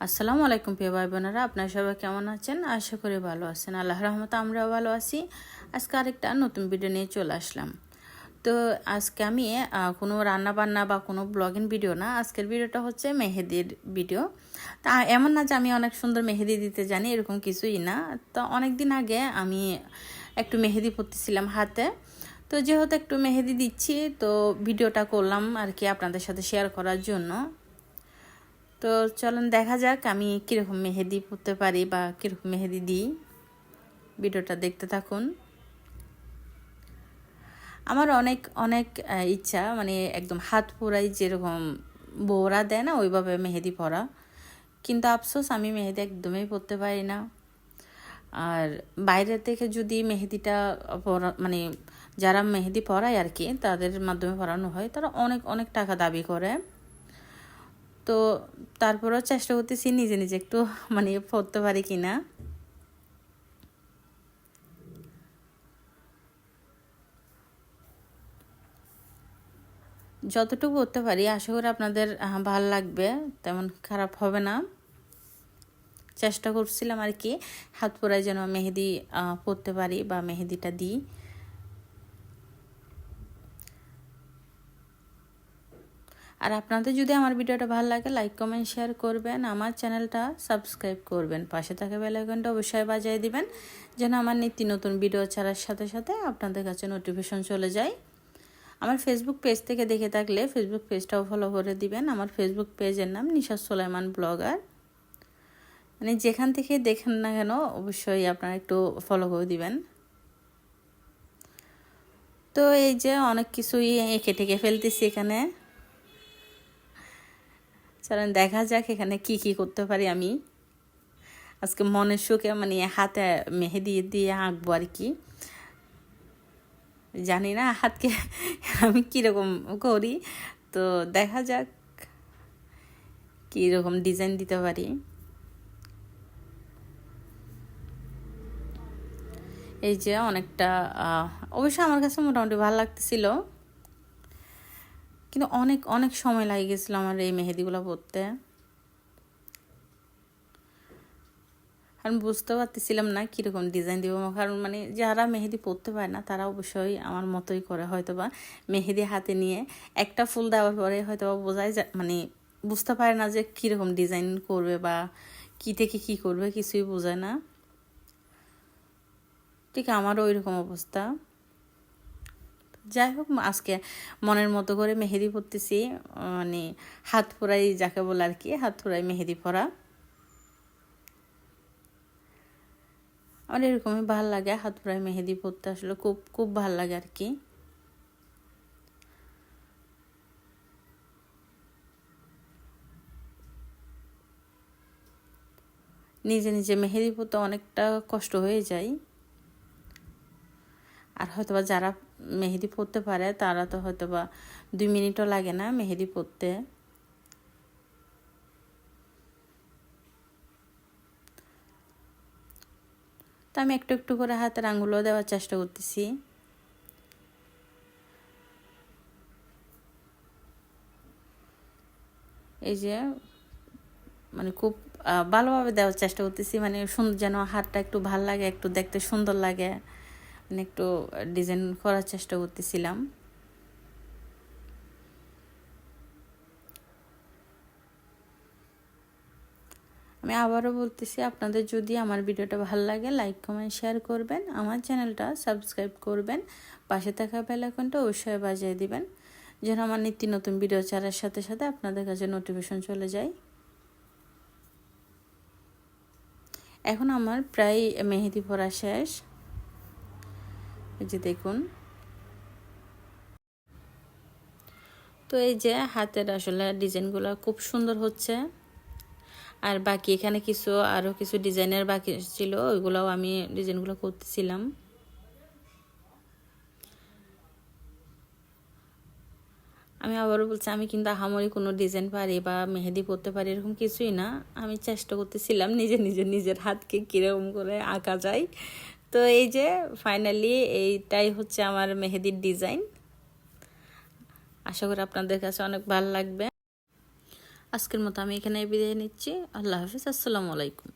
আসসালামু আলাইকুম প্রিয় ভাই বোনেরা আপনারা সবাই কেমন আছেন? আশা করি ভালো আছেন। আল্লাহ রহমত আমরাও ভালো আছি। আজকে আরেকটা নতুন ভিডিও নিয়ে চলে আসলাম। তো আজকে আমি কোনো রান্না বান্না বা কোনো ব্লগিং ভিডিও না, আজকের ভিডিওটা হচ্ছে মেহেদির ভিডিও তা এমন না যে আমি অনেক সুন্দর মেহেদি দিতে জানি, এরকম কিছুই না। তো অনেক দিন আগে আমি একটু মেহেদি পরতেছিলাম হাতে। তো যেহেতু একটু মেহেদি দিচ্ছি, তো ভিডিওটা করলাম আর কি আপনাদের সাথে শেয়ার করার জন্য। তো চলুন দেখা যাক আমি কীরকম মেহেদি পরতে পারি বা কীরকম মেহেদি দিই। ভিডিওটা দেখতে থাকুন। আমার অনেক অনেক ইচ্ছা মানে একদম হাত পোড়াই যেরকম বৌরা দেয় না, ওইভাবে মেহেদি পরা। কিন্তু আফসোস, আমি মেহেদি একদমই পরতে পারি না। আর বাইরে থেকে যদি মেহেদিটা পরা মানে যারা মেহেদি পরায় আর কি, তাদের মাধ্যমে পড়ানো হয়, তারা অনেক অনেক টাকা দাবি করে। তো তারপরেও চেষ্টা করতেছি নিজে নিজে একটু মানে পড়তে পারি কি না যতটুকু করতে পারি, আশা করি আপনাদের ভালো লাগবে, তেমন খারাপ হবে না। চেষ্টা করছিলাম আর কি, হাত পোড়ায় যেন মেহেদি পরতে পারি বা মেহেদিটা দিই। আর আপনাদের যদি আমার ভিডিওটা ভালো লাগে লাইক কমেন্ট শেয়ার করবেন। আমার চ্যানেলটা সাবস্ক্রাইব করবেন। পাশে থাকা বেল আইকনটা অবশ্যই বাজিয়ে দিবেন, যেন আমার নিত্য নতুন ভিডিও ছাড়ার সাথে সাথে আপনাদের কাছে নোটিফিকেশন চলে যায়। আমার ফেসবুক পেজ থেকে দেখে থাকলে ফেসবুক পেজটাও ফলো করে দিবেন। আমার ফেসবুক পেজের নাম নিশা সোলাইমান ব্লগার। মানে যেখান থেকে দেখেন না কেন, অবশ্যই আপনারা একটু ফলো করে দিবেন। তো এই যে অনেক কিছুই এঁকে টেকে ফেলতেছি এখানে। চলেন দেখা যাক এখানে কি কি করতে পারি আমি। আজকে মনের সুখে মানে হাতে মেহেদি দিয়ে আঁকবো আর কি। জানি না হাতকে আমি কীরকম করি। তো দেখা যাক কীরকম ডিজাইন দিতে পারি। এই যে অনেকটা অবশ্য আমার কাছে মোটামুটি ভালো লাগতেছিল। কিন্তু অনেক অনেক সময় লাগে গেছিল আমার এই মেহেদিগুলো পরতে কারণ বুঝতে পারতেছিলাম না কীরকম ডিজাইন দিব। কারণ মানে যারা মেহেদি পরতে পারে না, তারা অবশ্যই আমার মতোই করে। হয়তো বা মেহেদি হাতে নিয়ে একটা ফুল দেওয়ার পরে হয়তো বা বোঝাই যা মানে বুঝতে পারে না যে কীরকম ডিজাইন করবে বা কী থেকে কী করবে, কিছুই বোঝায় না। ঠিক আমারও ওই রকম অবস্থা। যাই হোক, আজকে মনের মতো করে মেহেদি পরতেছি মানে হাত ফোড়াই যাকে বলে আর কি, হাত ফোড়াই মেহেদি পরা। আমার এরকমই ভালো লাগে হাত ফোড়াই মেহেদি পরতে, আসলে খুব খুব ভালো লাগে আর কি। নিজে নিজে মেহেদি পরতে অনেকটা কষ্ট হয়ে যায়। আর হয়তোবা যারা মেহেদি পরতে পারে, তারা তো হয়তোবা দুই মিনিটও লাগে না মেহেদি পরতে। তো আমি একটু একটু করে হাতের আঙ্গুলও দেওয়ার চেষ্টা করতেছি। এই যে মানে খুব ভালোভাবে দেওয়ার চেষ্টা করতেছি মানে সুন্দর যেন হাতটা একটু ভালো লাগে, একটু দেখতে সুন্দর লাগে। মানে একটু ডিজাইন করার চেষ্টা করতেছিলাম। আমি আবারও বলতেছি, আপনাদের যদি আমার ভিডিওটা ভালো লাগে লাইক কমেন্ট শেয়ার করবেন। আমার চ্যানেলটা সাবস্ক্রাইব করবেন। পাশে থাকা বেল আইকনটা অবশ্যই বাজিয়ে দিবেন, যেন আমার নিত্য নতুন ভিডিও ছাড়ার সাথে সাথে আপনাদের কাছে নোটিফিকেশন চলে যায়। এখন আমার প্রায় মেহেদি পড়া শেষ। এই যে দেখুন। তো এই যে হাতের আসলে ডিজাইনগুলো খুব সুন্দর হচ্ছে। আর বাকি এখানে কিছু আরও কিছু ডিজাইনের বাকি ছিল, ওইগুলোও আমি ডিজাইনগুলো করতেছিলাম। আমি আবারও বলছি, আমি কিন্তু আহামরি কোনো ডিজাইন পারি বা মেহেদি পরতে পারি এরকম কিছুই না। আমি চেষ্টা করতেছিলাম নিজে নিজে নিজের হাতকে কীরকম করে আঁকা যায়। তো এই যে ফাইনালি এইটাই হচ্ছে আমার মেহেদির ডিজাইন আশা করি আপনাদের কাছে অনেক ভালো লাগবে। আজকের মতো আমি এখানে বিদায় নিচ্ছি। আল্লাহ হাফিজ। আসসালামু আলাইকুম।